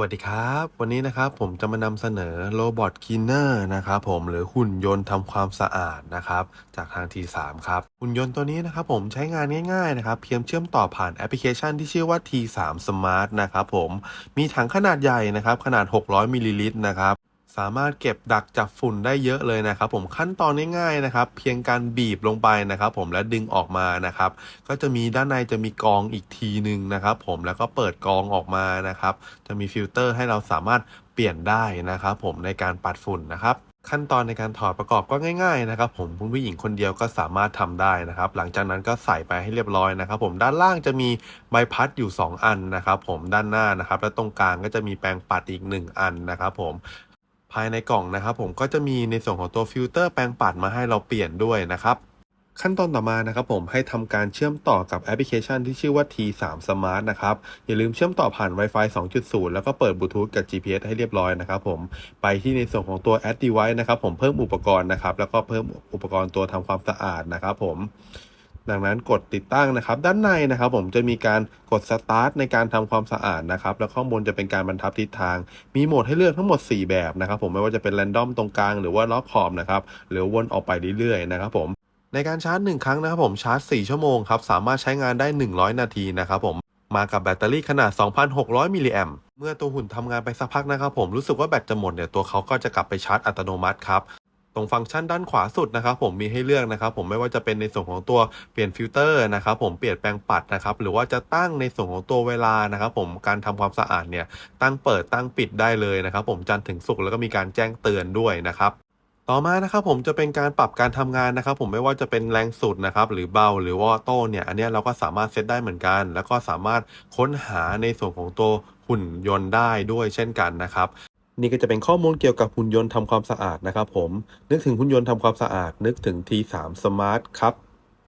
วัสดีครับ วันนี้นะครับผมจะมานำเสนอโรบอทคลีนเนอร์นะครับผมหรือหุ่นยนต์ทำความสะอาดนะครับ จากทาง T3 ครับ หุ่นยนต์ตัวนี้นะครับผมใช้งานง่ายๆนะครับ เพียงเชื่อมต่อผ่านแอปพลิเคชันที่ชื่อว่า T3 Smart นะครับผมมีถังขนาดใหญ่นะครับ ขนาด 600มิลลิลิตรนะครับ สามารถเก็บดักจับฝุ่นได้เยอะเลยนะครับ ผมขั้นตอนง่ายๆนะครับ เพียงการบีบลงไปนะครับ ผมและดึงออกมานะครับ ก็จะมีด้านในจะมีกองอีกทีหนึ่งนะครับ ผมแล้วก็เปิดกองออกมานะครับ จะมีฟิลเตอร์ให้เราสามารถเปลี่ยนได้นะครับ ผมในการปัดฝุ่นนะครับขั้นตอนในการถอดประกอบก็ง่ายๆนะครับ ผมคุณผู้หญิงคนเดียวก็สามารถทำได้นะครับ หลังจากนั้นก็ใส่ไปให้เรียบร้อยนะครับ ผมด้านล่างจะมีใบพัดอยู่ 2 อันนะครับ ผมด้านหน้านะครับ และตรงกลางก็จะมีแปรงปัดอีก 1 อันนะครับ ผม ภายในกล่องนะครับผมก็จะมีในส่วนของตัวฟิลเตอร์แปรงปัดมาให้เราเปลี่ยนด้วยนะครับขั้นตอนต่อมานะครับผมให้ทำการเชื่อมต่อกับแอปพลิเคชันที่ชื่อว่า T3 Smart นะครับ อย่าลืมเชื่อมต่อผ่าน Wi-Fi 2.0 แล้วก็เปิดบลูทูธกับ GPS ให้เรียบร้อยนะครับผมไปที่ในส่วนของตัว Add Device นะครับผมเพิ่มอุปกรณ์นะครับ แล้วก็เพิ่มอุปกรณ์ตัวทำความสะอาดนะครับผม ดังนั้นกดติดตั้งนะครับ ด้านในนะครับ ผมจะมีการกด Start ในการทำความสะอาดนะครับ แล้วข้างบนจะเป็นการบรรทับทิศทาง มีโหมดให้เลือกทั้งหมด 4 แบบนะครับ ผมไม่ว่าจะเป็น Random ตรงกลางหรือว่าล็อกขอบนะครับหรือวนออกไปเรื่อยๆนะครับผมในการชาร์จ 1 ครั้งนะครับผมชาร์จ 4 ชั่วโมงครับสามารถใช้งานได้ 100 นาทีนะครับผมมากับแบตเตอรี่ขนาด 2,600 มิลลิแอมเมื่อตัวหุ่นทำงานไปสักพักนะครับผมรู้สึกว่าแบตจะหมดเนี่ยตัวเขาก็จะกลับไปชาร์จอัตโนมัติครับ ตรงฟังก์ชันด้านขวาสุดนะครับผมมีให้เลือกนะครับผมไม่ว่าจะเป็นในส่วนของตัวเปลี่ยนฟิลเตอร์นะครับผมเปลี่ยนแปลงปัดนะครับหรือว่าจะตั้งในส่วนของตัวเวลานะครับผมการทำความสะอาดเนี่ยตั้งเปิดตั้งปิดได้เลยนะครับผมจันทร์ถึงศุกร์แล้วก็มีการแจ้งเตือนด้วยนะครับต่อมานะครับผมจะเป็นการปรับการทำงานนะครับ ผมไม่ว่าจะเป็นแรงสุดนะครับหรือเบาหรือว่าโต้เนี่ยอันนี้เราก็สามารถเซตได้เหมือนกัน แล้วก็สามารถค้นหาในส่วนของตัวหุ่นยนต์ได้ด้วยเช่นกันนะครับ นี่ก็จะเป็นข้อมูลเกี่ยวกับหุ่นยนต์ทำความสะอาดนะครับผม นึกถึงหุ่นยนต์ทำความสะอาด นึกถึง T3 Smart ครับ